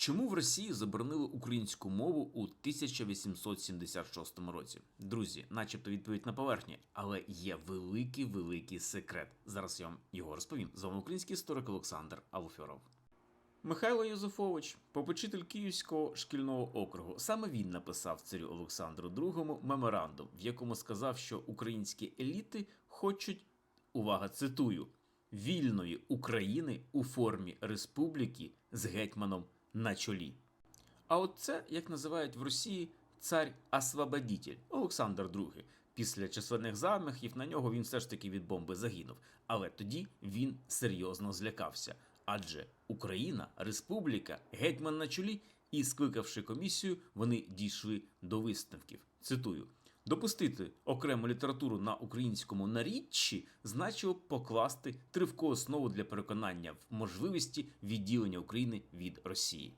Чому в Росії заборонили українську мову у 1876 році? Друзі, начебто відповідь на поверхні, але є великий великий секрет. Зараз я вам його розповім. З вами український історик Олександр Алфьоров. Михайло Юзефович, попечитель Київського шкільного округу, саме він написав царю Олександру II меморандум, в якому сказав, що українські еліти хочуть, увага, цитую, вільної України у формі республіки з гетьманом на чолі. А от це, як називають в Росії, цар освободитель Олександр II. Після численних замахів на нього він все ж таки від бомби загинув. Але тоді він серйозно злякався. Адже Україна, республіка, гетьман на чолі, і скликавши комісію, вони дійшли до висновків. Цитую. Допустити окрему літературу на українському наріччі значило покласти тривку основу для переконання в можливості відділення України від Росії.